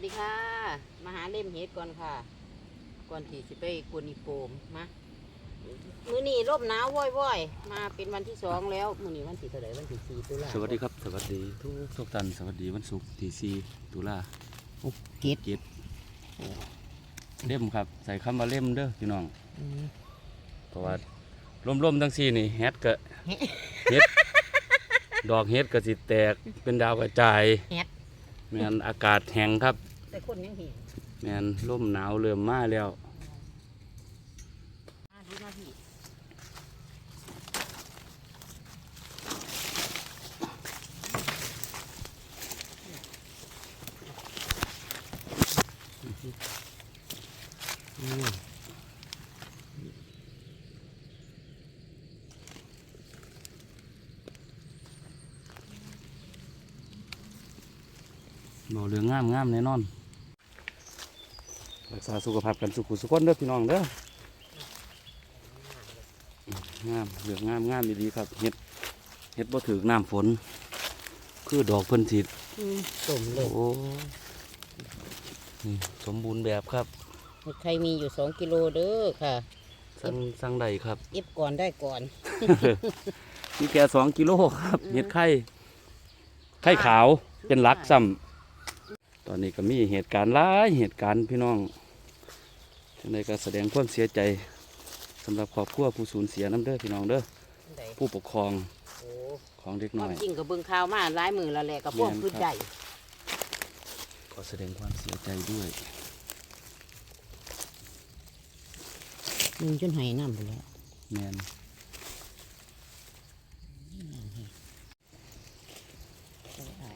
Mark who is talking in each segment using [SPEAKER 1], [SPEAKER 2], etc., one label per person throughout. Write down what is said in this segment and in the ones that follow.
[SPEAKER 1] วัสดีค่ะ มาหาเล่มเฮ็ดก่อนค่ะ ก่อนที่สิไปกวนอีโปมมามือนี่ร่มหนาวว่อยๆมาเป็นวันที่สองแล้ว มือนี่วันที่เท่าไหร่วันที่สี่ตุลา
[SPEAKER 2] สวัสดีครับ สวัสดีทุกทุกท่านสวัสดีวันศุกร์ที่สี่ตุลา
[SPEAKER 1] เก็ด
[SPEAKER 2] เจ็ดเล่มครับ ใส่คำว่าเล่มเด้อพี่น้อง
[SPEAKER 1] อืม
[SPEAKER 2] เพราะว่าล่มๆทั้งสี่นี่เฮ็ดก็เฮ็ดดอกเฮ็ดก็สิแตกเป็นดาวกระจาย
[SPEAKER 1] เฮ็ด
[SPEAKER 2] แม่นอากาศแห้งครับ
[SPEAKER 1] แต่คนยังเห็น
[SPEAKER 2] แม่นลมหนาวเริ่มมาแล้ว
[SPEAKER 1] มาดูมาพี่
[SPEAKER 2] บ่เรื่องงามงามแน่นอนรัก ษาสุขภาพกันสุขุสุขคนเด้อพี่น้องเด้องามเรื่องงามงามดีๆครับเฮ็ดเฮ็ดบ่ถึกน้ำฝน คือดอกเพิ่นสิ
[SPEAKER 1] อืมต้มเลย
[SPEAKER 2] โอ้นี่สมบูรณ์แบบครับ
[SPEAKER 1] ใครมีอยู่สองกิโลเด้อค่ะ
[SPEAKER 2] สั่งสั่งได้ครับ
[SPEAKER 1] เอฟก่อนได้ก่อน
[SPEAKER 2] มีแค่สองกิโลครับเห็ดไข่ไข่ขาวเป็นหลักซ้ำตอนนี้ก็มีเหตุการณ์หลายเหตุการณ์พี่น้อง จังใดก็แสดงความเสียใจสำหรับครอบครัวผู้สูญเสียน้ำเด้อพี่น้องเด้อ
[SPEAKER 1] ได้
[SPEAKER 2] ผู้ปกครอง
[SPEAKER 1] โอ้
[SPEAKER 2] ของเด็ก
[SPEAKER 1] ค
[SPEAKER 2] น้
[SPEAKER 1] วา
[SPEAKER 2] อ
[SPEAKER 1] ม
[SPEAKER 2] ย
[SPEAKER 1] จริงกับเบิ่งข่าวมาหลายมือแล้วแหละกับพวก
[SPEAKER 2] แม่น
[SPEAKER 1] พื้น
[SPEAKER 2] ครับ
[SPEAKER 1] ใด
[SPEAKER 2] ขอแสดงความเสียใจด้วย
[SPEAKER 1] มึงจนไหายน้ำไปแล้ว
[SPEAKER 2] แมน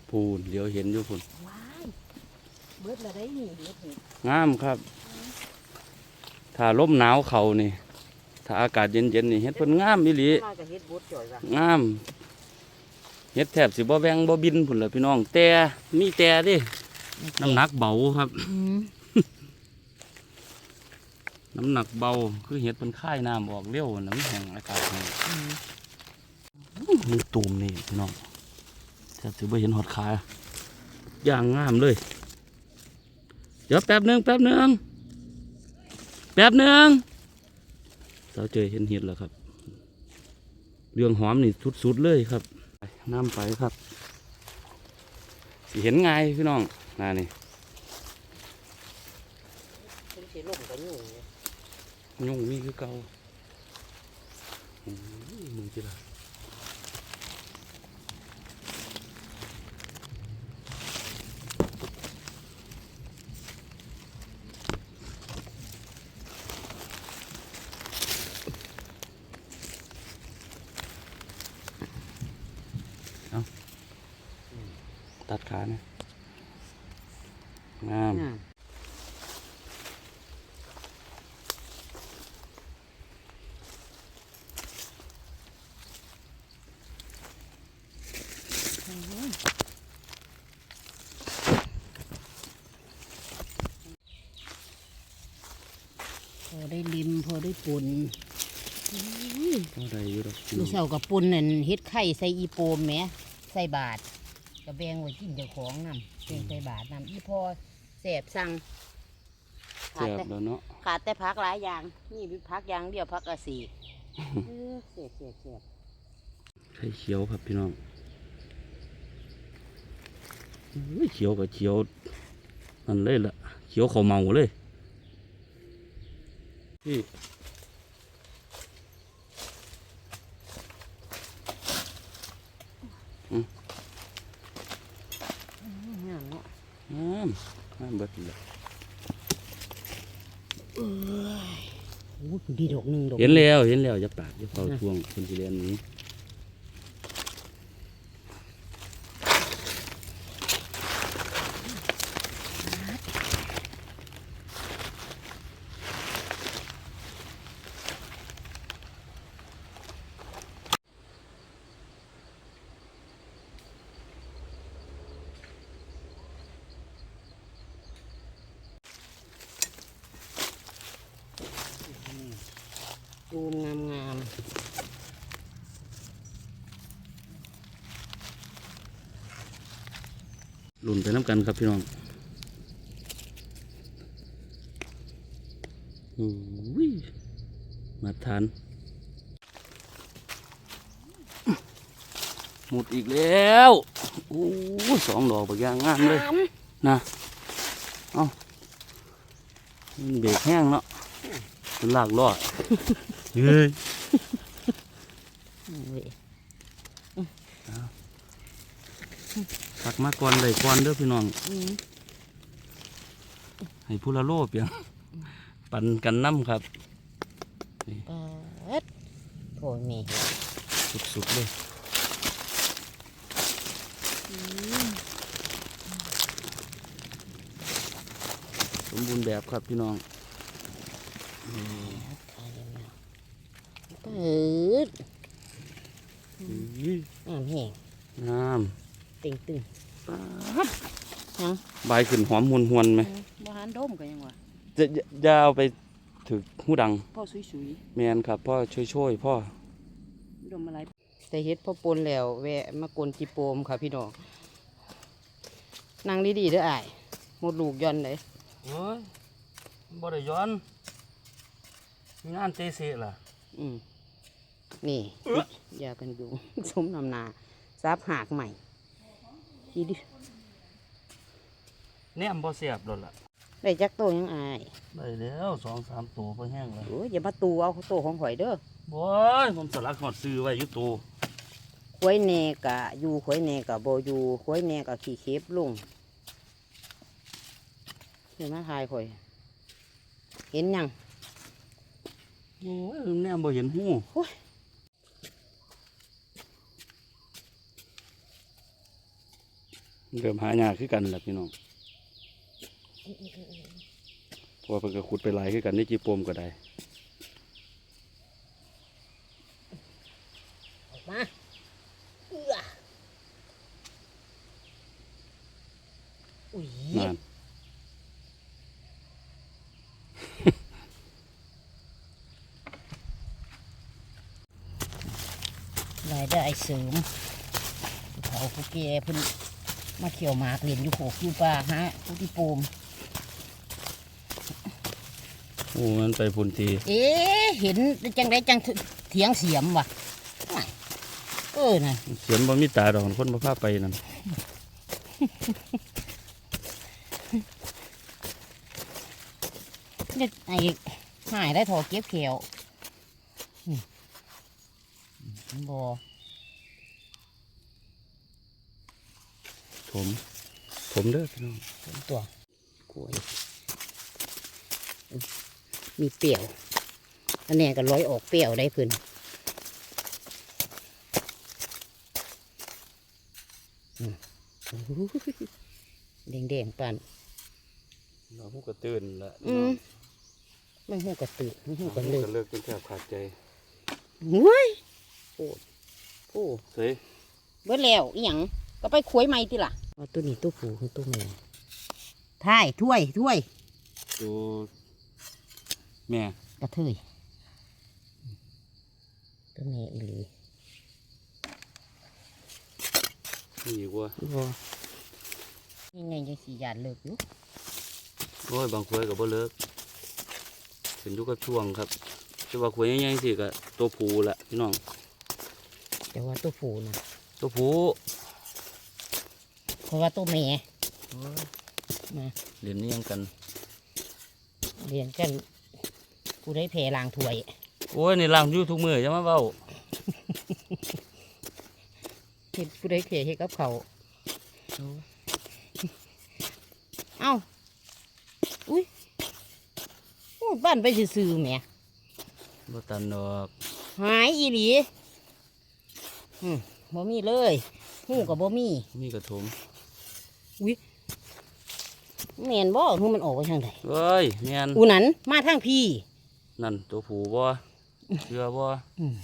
[SPEAKER 2] พูนเดี๋ยวเห็นอยู่พุ่น
[SPEAKER 1] ว้ายเบิดละได้นี่เบิดนี่
[SPEAKER 2] งามครับ ถ้าลมหนาวเขานี่ ถ้าอากาศเย็นๆนี่เห็ดเพิ่นงามอีหลี
[SPEAKER 1] มากับเฮ็ดบดจ่อยว่ะ
[SPEAKER 2] งามเฮ็ดแทบสิบ่แวงบ่บินพุ่นล่ะพี่น้อง แต่มีแต่เดิน้ำหนักเบาครับ
[SPEAKER 1] อืม
[SPEAKER 2] น้ำหนักเบาคือเฮ็ดมันค่ายน้ำออกเร็วน้ำแห้งอากาศแห้ง
[SPEAKER 1] อืม
[SPEAKER 2] มีตูมนี่พี่น้องแทบสิบ่เห็นหอดขาอย่างงามเลย เดี๋ยวแป๊บหนึงแป๊บหนึง แป๊บหนึงเราเจอเห็นเห็ดแล้วครับ เรื่องหอมนี่สุดๆเลยครับไปน้ำไปครับสิเห็นไงายพี่น้องน่านี่
[SPEAKER 1] เพิ่นสิลงกับยุ่งอยู่
[SPEAKER 2] ยุ่งมีคือเก่าโอ้ยมึงจิละเอาตัดขาเนี่ยงาม
[SPEAKER 1] อ่า พ อได้ลิมพอได้ปุ่น
[SPEAKER 2] ก็ได้อยู่ดอกพี่น้
[SPEAKER 1] ลู
[SPEAKER 2] อกง
[SPEAKER 1] สาวกับปุ่นนั่นเฮ็ดไข่ใส่อีโปมแหมใส่บาทกระแบงไว้กินเจ้าของนำแบงใส่บาทนำอีพอแสบสั่งขา
[SPEAKER 2] แซ่
[SPEAKER 1] ด
[SPEAKER 2] บ
[SPEAKER 1] แต่
[SPEAKER 2] แล้วเนาะ
[SPEAKER 1] ขาดแต่พักหลายอย่างนี่มีพักอย่างเดียวพักกระสีเออเสียบเสียบเสียบ
[SPEAKER 2] ไข่เขียวครับพี่น้องอุ้ยเขียวกับเขียวนั่นเลยล่ะเขียวเขาวเมาเลย พี่
[SPEAKER 1] งามเนาะ
[SPEAKER 2] งามงามเบิดเลย
[SPEAKER 1] โอ้ยดีดอกหนึ่งดอก
[SPEAKER 2] เห็นแล้วเห็นแล้วอย่าปากอย่าเป่าช่วงคนที่เรียนนี้
[SPEAKER 1] ห
[SPEAKER 2] ลุนไปน้ำกันครับพี่น้องอุ้ยมาทานหมดอีกแล้วโอ้สองดอกบบกยางงามเลยนะเอาเบรกแห้งเนาะหลากลอดเฮ้ย ผักมาก่อนเลยก่อนเด้อพี่น้อง
[SPEAKER 1] อ
[SPEAKER 2] ให้ผู้ละโลเปียงปั่นกันน้ำครับ
[SPEAKER 1] เปิดโถม่เฮ็ด
[SPEAKER 2] สุดๆเลยสมบูรณ์แบบครับพี่น้อง
[SPEAKER 1] เปิดน้ำแห้ง
[SPEAKER 2] งาม
[SPEAKER 1] เต็งตึง
[SPEAKER 2] ป๊าด
[SPEAKER 1] ยัง
[SPEAKER 2] ใบขึ้นหอมหวนหวนๆไหม
[SPEAKER 1] บ่หันดมกันยังวะ
[SPEAKER 2] จะจะจะเอาไปถึกหูดัง
[SPEAKER 1] พ่อสุย
[SPEAKER 2] แมนครับ พ่อช่วยๆพ่อ
[SPEAKER 1] ๆดมอะไรแต่เฮ็ดพ่อปนแล้วแวะมากวนจิโปมค่ะพี่น้องนั่งดีๆเด้ออ้ายหมดลูกย่อนเลย
[SPEAKER 2] โอ้ยบ่ได้ย้อนมีงานเตเสล่ะ
[SPEAKER 1] อืมนี่อย่ากันอยู่สมนำหนาซับหากใหม่ ดีดิ
[SPEAKER 2] แนมบ่เสียบโดนล่ะ
[SPEAKER 1] ได้จักโตยังอาย
[SPEAKER 2] ได้แล้วสองสามตัวพอแห้งแล้ว
[SPEAKER 1] โอ้ยอย่ามาตูเอาโตของข่อยเด้อ
[SPEAKER 2] บ่ยผมสลักหอดซื้อไว้อยู่ตัว
[SPEAKER 1] ขวยแหนกะอยู่ขวยแหนกะบ่อยู่ขวยแหนกะขี้เข็บลงเห็นมาทายข่อย เห็นยัง
[SPEAKER 2] โอ้ยแนมบ่เห็นหู
[SPEAKER 1] โอ้ย
[SPEAKER 2] เริ่มหายากคือกันแหละพี่น้องเพราะว่าเพิ่นก็ขุดไปหลายคือกันในจีโปมก็ได้
[SPEAKER 1] ออกมาเอื้ออุ้ย
[SPEAKER 2] นั่น
[SPEAKER 1] รายได้เสริมเขาผู้แก่เพิ่น มาเขี่ยวหมากเรียนอยู่โขกอยู่ป่าฮะผู้ที่โปม
[SPEAKER 2] โอ้มันไปพุ่นที
[SPEAKER 1] เอ๊ะเห็นจังได้จังเถียงเสียมว่ะว้ายเออน่ะ
[SPEAKER 2] เสียนบ่มีตาดอกคนบ่พาไปนั่น
[SPEAKER 1] เนี่ยไอ้หายได้ถอเก็บเขียวอืมบ
[SPEAKER 2] ผมผมเด้อพี่น้อง
[SPEAKER 1] ผมตัวกล้วยอืมมีเปรี้ยวอันเนี้ยก็ร้อยออกเปรี้ยวได้เพิ่นอืมแดงๆปั่น
[SPEAKER 2] เราฮู้ก็ตื่นละ
[SPEAKER 1] อืมไม่หูกระตือไม่หูกระเลิก
[SPEAKER 2] เลิกจนแทบขาดใจ
[SPEAKER 1] เฮ้ยโอ้โอ้
[SPEAKER 2] เฮ้ย
[SPEAKER 1] เบิดแล้วอีหยังก็ไปคุยใหม่ติล่ะ เอาตัวนี้ตัวผูคือตัวแม่ท่ายถ้วยถ้วย
[SPEAKER 2] ดูแม่
[SPEAKER 1] กระเทยตัวแม่อีหลี
[SPEAKER 2] นี่อีกว่า
[SPEAKER 1] บอยังไงยังสีหยาดเลิกอยู่
[SPEAKER 2] โอ้ยบางควยก็บ่เลิกเป็นอยู่กับช่วงครับจะว่าควยใหญ่ๆสิก็ตัวผูละพี่น้อง
[SPEAKER 1] แต่ว่าตัวผูนะ
[SPEAKER 2] ตัวผู
[SPEAKER 1] เพ ราะว่าตัวแม่มา
[SPEAKER 2] เรียนนี่ยังกัน
[SPEAKER 1] เรียนกันกูได้แผ่ลางถ้วย
[SPEAKER 2] โอ้ยนี่ล้างอยู่ทุกมืออย่ามาเว้า
[SPEAKER 1] เห็ดกูได้แผ่เห็ดกับเขาวเอ้าอุ้ยโอ้บ้านไปซื่อๆแหม่
[SPEAKER 2] บ่ตันดอก
[SPEAKER 1] หายอีหลีอืมบ่มีเลยหูกับบ่มี
[SPEAKER 2] มีกระถม
[SPEAKER 1] แม่นบ่หูมันออกไปทางใด
[SPEAKER 2] เอ้ยแม่น
[SPEAKER 1] อูนั้นมาทางพี่
[SPEAKER 2] นั่นตัวผูบ่เชื่อบ่
[SPEAKER 1] อืม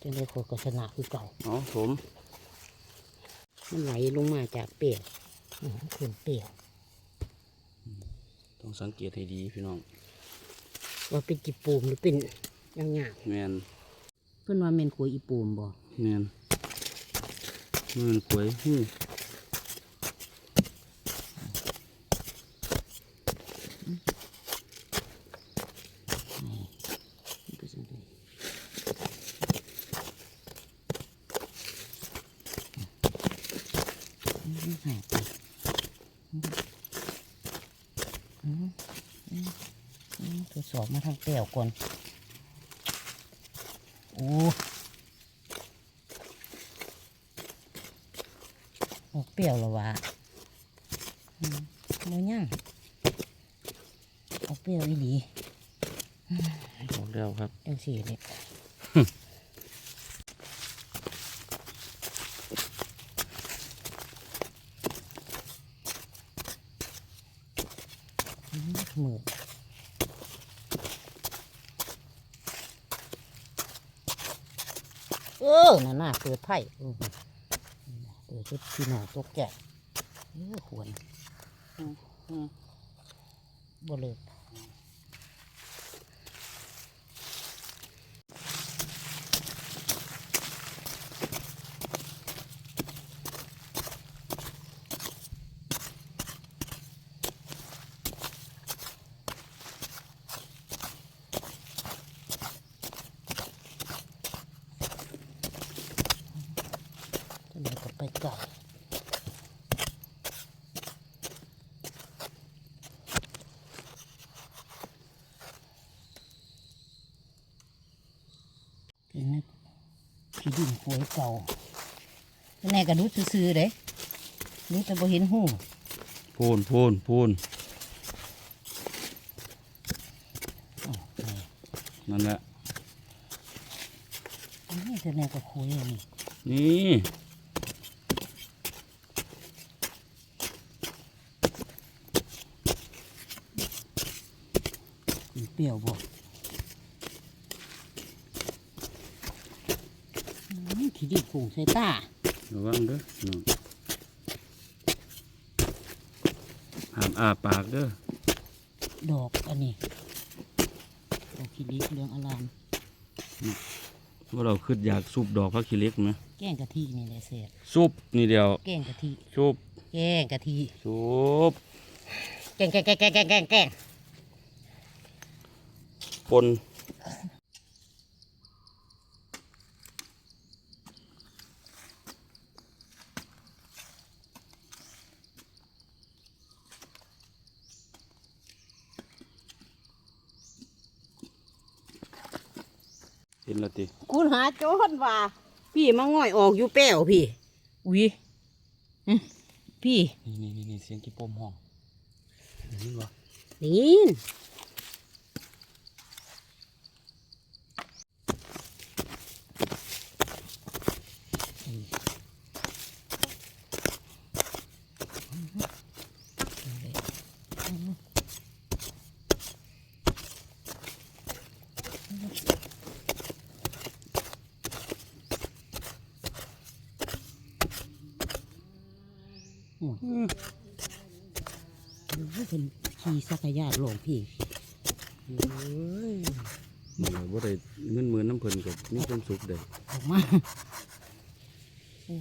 [SPEAKER 1] จังได้คนก็ชนะคือเก่า
[SPEAKER 2] เอาถม
[SPEAKER 1] มันไหลลงมาจากเปลียกอืมขึ้นเปลียก
[SPEAKER 2] ต้องสังเกตให้ดีพี่น้อง
[SPEAKER 1] ว่าเป็นจิปูมหรือเป็นยังไง
[SPEAKER 2] แม่น
[SPEAKER 1] เพิ่นว่าแม่นขวยอีปูมบ่
[SPEAKER 2] แม่นมันควยหู้า
[SPEAKER 1] งไปอืมอืมอืมทดสอบ มาทางแก้วก่อนโอ้ออกเปรี้ยวแล้ววะอืมแล้วยังออกเปรี้ยวอีหลี
[SPEAKER 2] บอกแล้วครับ
[SPEAKER 1] จังสี่เนี่ยอืมมือ เออน่ะน่าเปิดไพ่เปิดชุดพี่น้องตกใจเออควนบ่เลิกจะ ไหนก็ไปไก่เป็นนักที่ดินหวยเก่าแน่ก็ดูซื่อๆเด้ดูแต่บ่เห็นหู
[SPEAKER 2] พูนพูนพูน
[SPEAKER 1] อ้าวแม่
[SPEAKER 2] นั่นแหละ
[SPEAKER 1] อันนี้แต่แน่ก็คุยอันนี้
[SPEAKER 2] นี่
[SPEAKER 1] กิน เปรี้ยวบ่อืมที่ดินกุ้งใส่ตา
[SPEAKER 2] ระวังเด้อน้องห้ามอาปากเด้อ
[SPEAKER 1] ดอกอันนี้ดอกขี้ดิกเหลืองอลาม
[SPEAKER 2] ว่าเราคืออยากสูบดอกพักขี้เหล็กไหม
[SPEAKER 1] แกงกะทินี่แหละเสร็จ
[SPEAKER 2] สูบนี่เดียว
[SPEAKER 1] แกงกะทิ
[SPEAKER 2] สูบ
[SPEAKER 1] แกงกะทิ
[SPEAKER 2] สูบ
[SPEAKER 1] แกงแกงแกงแกงแกงแกงแกง
[SPEAKER 2] ปนเห็นและติ
[SPEAKER 1] คุณหาโจนว่า พี่มาง่อยออกอยู่แป้วพี่ อุ้ยอื้อพี่
[SPEAKER 2] นี่นี่นี่นี่เสียงกี่ปมห้องนี่วะ
[SPEAKER 1] นี่ นเป็นขี่สักรยานหลวงพี่
[SPEAKER 2] เฮ้ยมันเลยว่าได้เงินหมื่นน้ำเพลินกับมีความสุขได้
[SPEAKER 1] ออกมาโอ้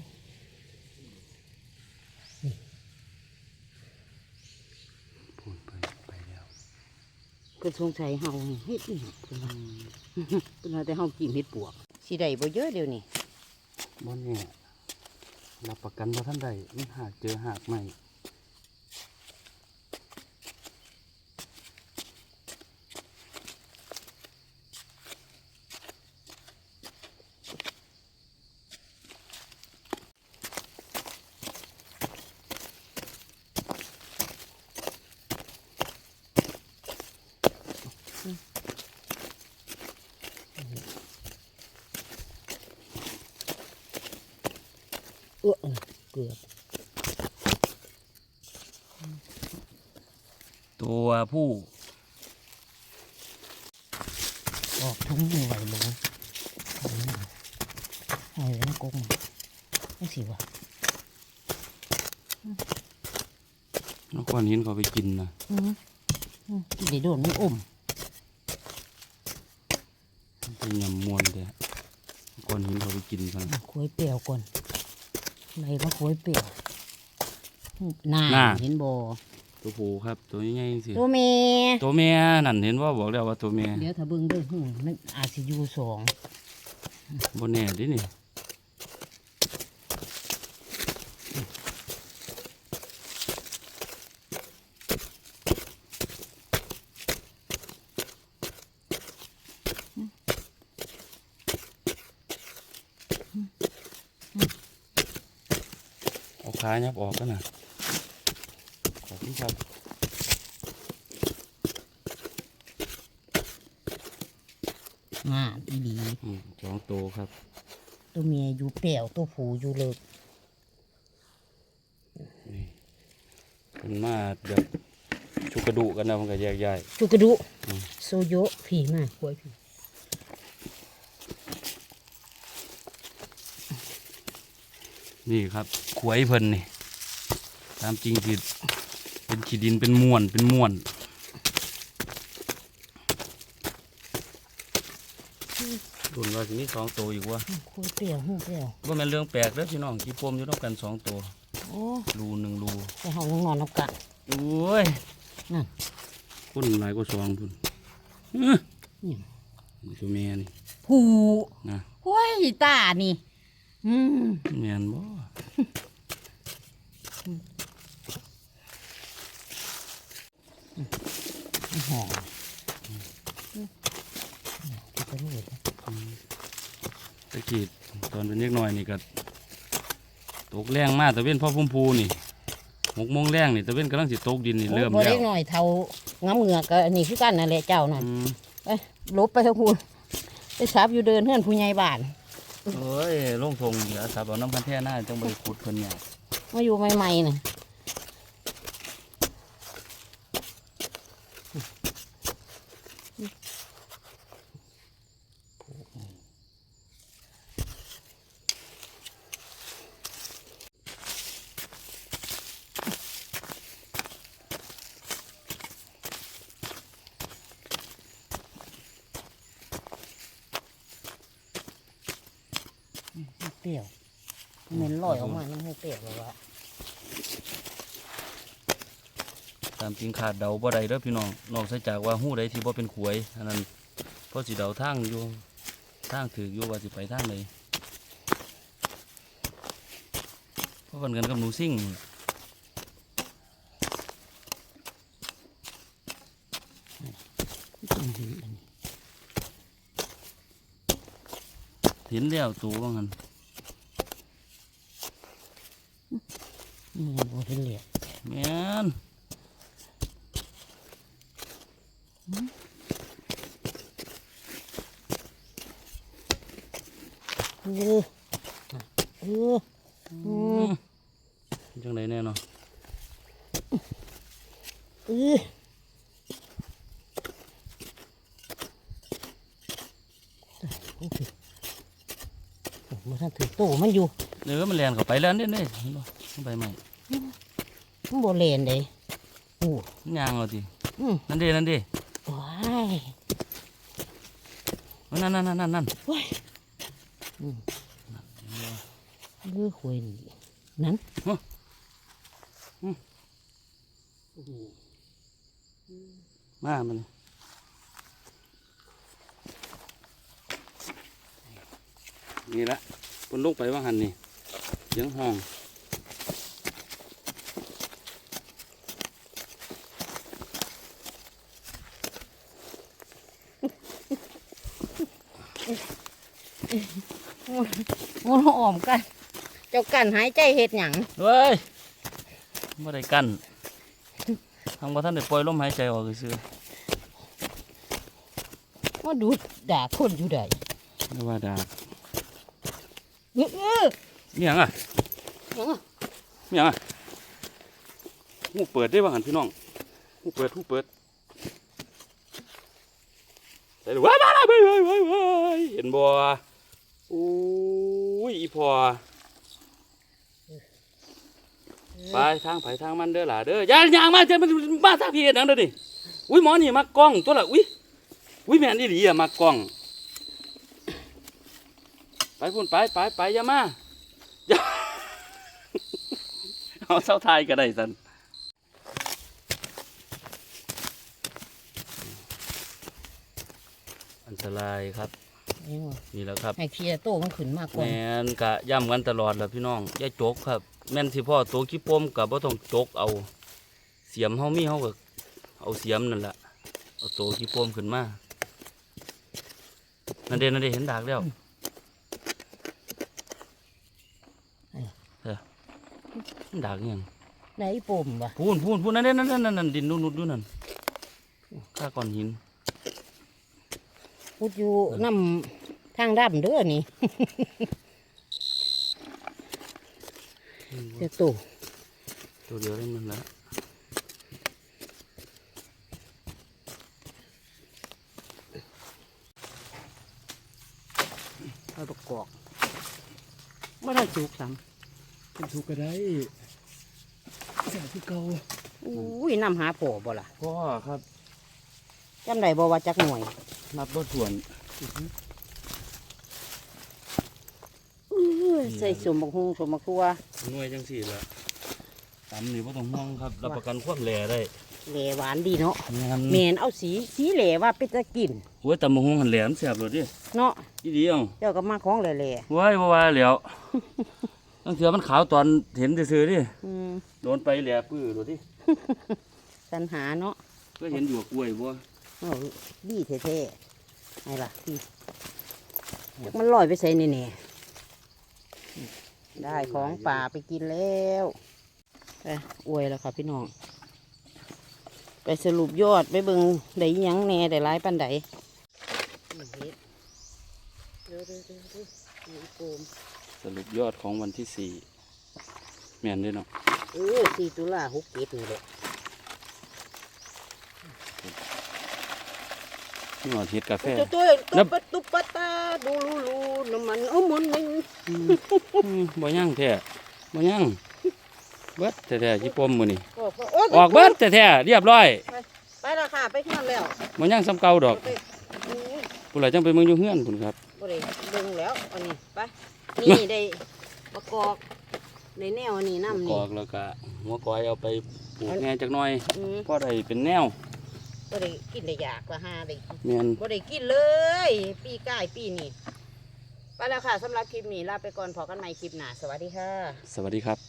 [SPEAKER 1] นี่
[SPEAKER 2] พูดไปไปแล้ว
[SPEAKER 1] เพิ่นสงสัยเฮาเฮ็ดอีหยังเพิ่นว่าเพิ่นว่าแต่เฮากินเฮ็ดปวกสิได้บ่เยอะเดี๋ยวนี้
[SPEAKER 2] บ่เนี่ย รับประกันว่าท่านใดมันหากเจอหากใหม่
[SPEAKER 1] เอื้อ เกือบ
[SPEAKER 2] ตัวผู้
[SPEAKER 1] ออกทุ่งอยู่ไหวลงเอาไว้นะเอาไว้นะกงจังสิวะ
[SPEAKER 2] นกก้อนหินเขาไปกินนะ
[SPEAKER 1] อืออือสิได้โดนมันอม
[SPEAKER 2] มันเป็นยำมวนแต่ก้อนหินเขาไปกินกัน
[SPEAKER 1] เอาคุยเปรี้ยวก่อน ไหนมาคุยเปรี้ยวน่า
[SPEAKER 2] น่า
[SPEAKER 1] เห็นบ่
[SPEAKER 2] ตัวผู้ครับ ตัวใหญ่ๆสิ
[SPEAKER 1] ตัวเม
[SPEAKER 2] ตัวแม่นั่นเห็นว่าบอกแล้วว่าตัวแม่
[SPEAKER 1] เดี๋ยวถ้าเบิ่งเด้วยหูมันอาจสิอยู่สอง
[SPEAKER 2] บนแน่ดินี่ ขายับออกกันนะขอบคุณครับ
[SPEAKER 1] งามอีหลี
[SPEAKER 2] สองตัวครับ
[SPEAKER 1] ตัวเมียอยู่เปรี้ยวตัวผู้อยู่เลิก
[SPEAKER 2] เป็นมาแบบชุกกระดูกกันนะมันก็แยกย้าย
[SPEAKER 1] จุกกระดุโซโยผีมากควยผี
[SPEAKER 2] นี่ครับขวยเพิ่นนี่ ตามจริงสิเป็นขีดินเป็นม้วนเป็นม้วนรุนว่าสิมีสองตัวอีกวะ
[SPEAKER 1] ควยเปรี้ยวหูเปรี้ยว
[SPEAKER 2] ว่าแม่นเรื่องแปลกเด้อพี่น้องกี่ปมอยู่ต้องกันสองตัว
[SPEAKER 1] โอ้
[SPEAKER 2] รูหนึ่งรู
[SPEAKER 1] ไปห้องนอนนับกัน
[SPEAKER 2] โอ้ย
[SPEAKER 1] นั่น
[SPEAKER 2] คนหลายกว่าสองพุ่นอื้อ
[SPEAKER 1] นี่
[SPEAKER 2] นี่ตัวแม่นี่
[SPEAKER 1] ผู้
[SPEAKER 2] นะ
[SPEAKER 1] ห้ยตานี่ อืม
[SPEAKER 2] แม่นบ่
[SPEAKER 1] หอมที่จะรู้เลย
[SPEAKER 2] ตะกี้ตอนเป็นเล็กน้อยนี่ก็ตกแรงมากตะเว้นพ่อพุ่มพูนี่หกโมงแรงนี่ตะเว้นกำลังสิตกดินนี่เริ่ม
[SPEAKER 1] บ่
[SPEAKER 2] แล้
[SPEAKER 1] ได้
[SPEAKER 2] ว
[SPEAKER 1] หน่อยเท่าง้ำเหงือกก็อันนี้คือกันนั่นแหละเจ้านั่น
[SPEAKER 2] อืม
[SPEAKER 1] ไปลบไปเถอะคุณไปซับอยู่เดินเฮือนผู้ใหญ่บ้าน
[SPEAKER 2] โอ้ยลงทงเหลือสับเอาน้ำพันแท่หน้าจังบริขุดคนเนี่ย
[SPEAKER 1] มาอยู่ใหม่ๆน่ะ เปรี้ยวเหม็นลอยออกมาน้ำหูเปรี้ยวเลยว่า
[SPEAKER 2] ตามจริงขาดเดาบ่ได้เด้อพี่น้องนอกจากว่าหู้ใดที่บ่เป็นขวยอันนั้นเพราะสิเดาทางอยู่ทางถืออยู่ว่าสิไปทางใดเพราะกันกันกับหนูซิ่งเห็นแล้วตัวว่างั้น
[SPEAKER 1] นี่บ่เป็นเหลียด
[SPEAKER 2] แม่น
[SPEAKER 1] เออเออ
[SPEAKER 2] อืมจังไดแน่เนาะ
[SPEAKER 1] เออโอ้โหโอ้มันถือโตมันอยู่
[SPEAKER 2] เดี๋ยวมันแลนเข้าไปแล้วเด้เด้เห็นบ่ใบไม้
[SPEAKER 1] มันโบเลนเลยโอ้
[SPEAKER 2] มันยางเอาติ
[SPEAKER 1] อืม
[SPEAKER 2] นั่นเด้นั่นเด้
[SPEAKER 1] ว้าย
[SPEAKER 2] นั่นนั่นนั่นนั่นนั่น
[SPEAKER 1] ว้ายอืมเลือคุยนี่นั้น
[SPEAKER 2] มามันนี่ละคนลงไปว่าหันนี่เสียงห้อง
[SPEAKER 1] มันหอมกัน เจ้ากันหายใจเห็ดหยัง
[SPEAKER 2] เฮ้ยไม่ได้กันทางบ่ท่านได้ปล่อยลมหายใจออกซื่อ
[SPEAKER 1] มาดูดด่าคนอยู่ใด
[SPEAKER 2] ไม่ว่าดา
[SPEAKER 1] เออ เออ
[SPEAKER 2] เมียงอะ
[SPEAKER 1] เออ
[SPEAKER 2] เมียงอะหูเปิดได้ว่าหันพี่น้องหูเปิดหูเปิดใส่ดูว้ายว้ายว้ายว้ายว้าวเห็นบ่โอ้ยอีพอไปทางไผทางมันเด้อหล่ะเด้อย่าย่างมาจะมันมาทางพี่เฮ็ดหนังเด้อดิอุ้ยหมอนี่มักล้องตัวละอุ้ยอุ้ยแม่นอีหลีอะมักล้อง ไปพุ่นไปไปไปอย่ามา เอาเส้าทายก็ได้สันอันตรายครับ
[SPEAKER 1] นี่ว่ะ
[SPEAKER 2] นี่แหล้วครับ
[SPEAKER 1] ให้เคลียร์โตมันขึ้นมากก
[SPEAKER 2] แม
[SPEAKER 1] ว่า
[SPEAKER 2] นกะย่ำกันตลอดแหละพี่น้องอย่าจกครับ แม่นที่พ่อตัวขี้ปมกับบ่ต้องจกเอา เสียมเฮามีเฮาก็เอาเสียมนั่นแหละเอาตัวขี้ปมขึ้นมานั่นเด่นนั่นเด่นเห็นดากแล้วเออ มันดักอิหยัง
[SPEAKER 1] ไหนปมวะ
[SPEAKER 2] พูนพูนพูนนั่นนั่นนั่นนั่นนั่นดินนุ่นๆอยู่นั่นข้าก้อนหิน
[SPEAKER 1] พูดอยู่น้ำทางดำเด้อนี่เจ้าตู่
[SPEAKER 2] ตัวเดียวได้มันละ
[SPEAKER 1] เอาตะกอกไม่ได้จุกซ้
[SPEAKER 2] เป็นทุกก็ได้แสบที่เก่าำ
[SPEAKER 1] อุ้ยน้ำหาโผบ่ล่ะ
[SPEAKER 2] พ่อครับ
[SPEAKER 1] จำได้บ่ว่าจักหน่วย
[SPEAKER 2] นับบ่ถ้วน
[SPEAKER 1] อื้อใส่สมบักฮุงสมบักทัว
[SPEAKER 2] หน่วยจังสี่ละตำนี่บ่ต้องห่วงครับรับประกันความแหล่ได้
[SPEAKER 1] แหลหวานดีเนาะ
[SPEAKER 2] งาน
[SPEAKER 1] แมนเอาสีสีแหลว่าเป็นตะกิน
[SPEAKER 2] โอ้ยตำบักหุ่งหันแหลมแสบเลยดิ
[SPEAKER 1] เนาะ
[SPEAKER 2] อีเดียว
[SPEAKER 1] เจ้าก็มาของแหล่
[SPEAKER 2] ว้ายบ่ว่าแล้วตั้งเสือมันขาวตอนเห็นซื่อๆดิ
[SPEAKER 1] ๆอืม
[SPEAKER 2] โดนไปแหล่ปื้อโดดดิ
[SPEAKER 1] สัญหาเนาะ
[SPEAKER 2] ก็เห็นอยู่กล้วยบ่
[SPEAKER 1] เอาดีแท้ๆไงล่ะพี่จักมันลอยไปใส่แน่ๆได้ของป่าไปกินแล้วไปอวยแล้วค่ะพี่น้อง ไปสรุปยอดไปเบิ่งได้หยังแหน่ได้หลายปันใดนี่เฮ็ดเดี๋ยวเดี๋ยวเดี๋ยวเดี๋ยวนี่อีโกม
[SPEAKER 2] สรุปยอดของวันที่สี่แม่นเด้วยเนาะ
[SPEAKER 1] เออสี่ตุลาหกเก็ดนี่แหละ
[SPEAKER 2] นี่หอดเฮ็ดกาแฟ
[SPEAKER 1] ตัวตัว
[SPEAKER 2] นั
[SPEAKER 1] ตุ๊
[SPEAKER 2] บ
[SPEAKER 1] บปะตุ๊บปะตาดูลูลูน้ำมันเอาหมุนหนึ่ง
[SPEAKER 2] อืมบ่ยั่งแท้บ่ยั่งเบิดแท้ๆจิปมมื้อนี้
[SPEAKER 1] โอ้โหโอ้ย
[SPEAKER 2] ออกเบิดแท้ๆเรียบร้อย
[SPEAKER 1] ไปและค่ะไปเที่ยวแล้ว
[SPEAKER 2] บ่ยั่งซ้ำเก่าดอก
[SPEAKER 1] ไปนี่
[SPEAKER 2] ผู้ใดจังไปเมืองอยู่เฮือนพุ่นครับ
[SPEAKER 1] บ่ได้เบิ่งแล้วอันนี้ไปนี่ได้ประกอบ ในแนวอันนี้น้ำ
[SPEAKER 2] ก
[SPEAKER 1] นี่
[SPEAKER 2] อกแล้วก็หัวกอยเอาไปปลูกแหน่จักหน่อย
[SPEAKER 1] อืม
[SPEAKER 2] พอได้เป็นแนว
[SPEAKER 1] บ่ได้กินได้อยากละห้าได้
[SPEAKER 2] แม่น
[SPEAKER 1] บ่ได้กินเลย ปีกายปีนี้ไปแล้วค่ะสำหรับคลิปนี้ลาไปก่อนพอกันใหม่คลิปหน้าสวัสดีค่ะ
[SPEAKER 2] สวัสดีครับ